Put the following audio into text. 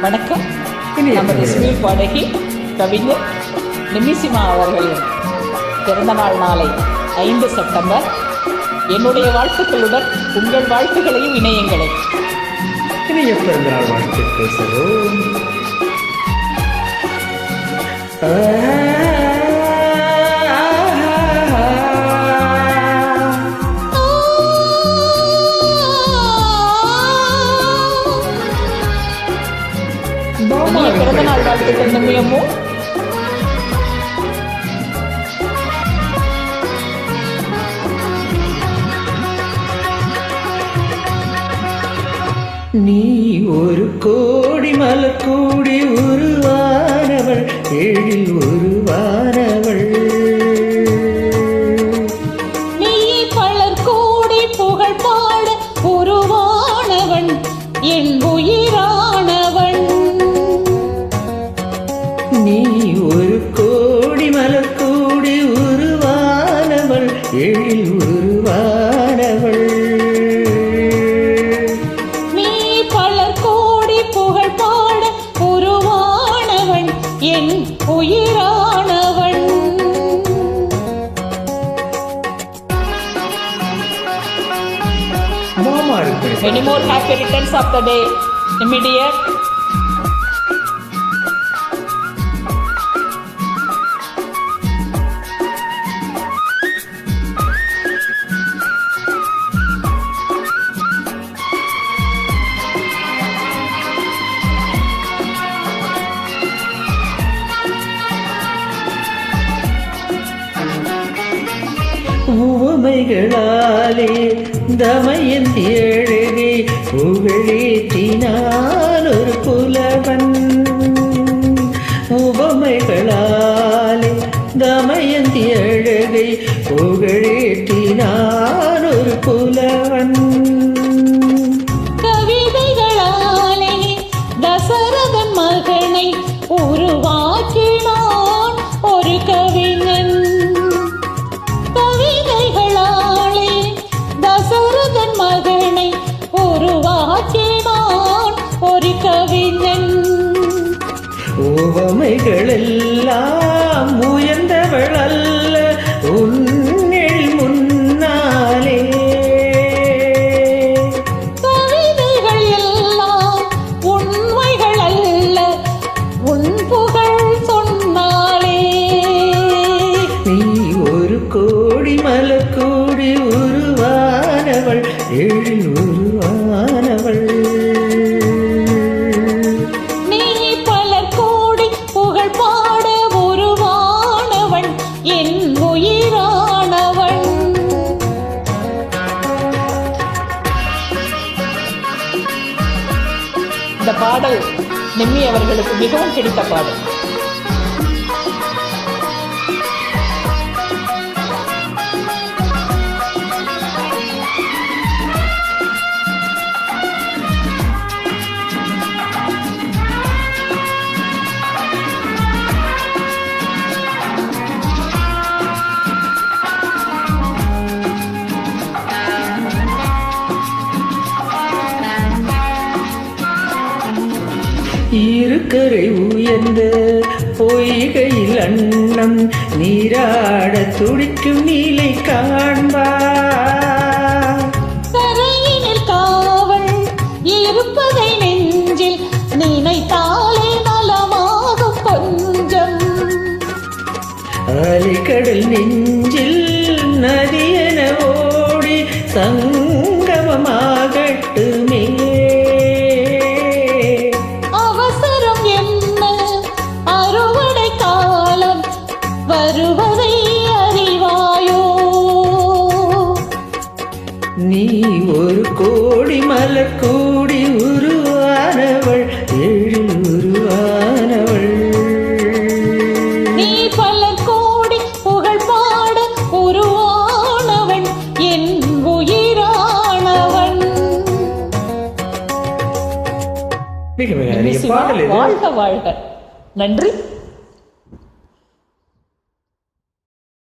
வணக்கம். நமது தமிழ். சிவில் பாடகி கவிஞர் நிமிசிமா அவர்களின் பிறந்தநாள் நாளை ஐந்து செப்டம்பர். என்னுடைய வாழ்த்துக்களுடன் உங்கள் வாழ்த்துக்களையும் இணையங்களை. இனிய பிறந்தநாள் வாழ்த்துக்கள் சகோ வாழ்த்துக்கள் நீ ஒரு கோடி மலக்கூடி உருவானவள் எழில் உருவானவள். நீ பலர் கூடி புகழ் பாட உருவானவன் என் உயிர் நீ ஒரு கோடி மலர் கூடி உருவானவள் எழில் உருவானவள். நீ பலர் கோடி புகழ் பாட உருவானவன் என் இருக்கிற Many more happy returns of the day, immediate. உவமைகளாலே Damayanti அழகை புகழேற்றினான் ஒரு புலவன். உவமைகளாலே தமயந்தி அழகை புகழேற்றி உவமைகளெல்லாம் உயர்ந்தவள் அல்ல உன்னில் முன்னாலே. கவிதைகள் எல்லாம் உண்மைகள் அல்ல உன் புகழ் சொன்னாலே. நீ ஒரு கோடி உருவானவள். எழில் உருவானவள். அந்த பாடல் நிம்மி அவர்களுக்கு மிகவும் பிடித்த பாடல். இருக்கரை உயர்ந்த பொய்கையில் அன்னம் நீராட துடிக்கும் நீலை காவல் இருப்பதை நெஞ்சில் நதியென ஓடி சங்கமமாகட்டுமே நீ ஒரு கோடி மலர் கூடி உருவானவள் எழில் உருவானவள். நீ பலர் கோடி புகழ் பாட உருவானவன் என் உயிரானவன் மிக மிக அரிய பாடல் வாழ்க வாழ்க. நன்றி.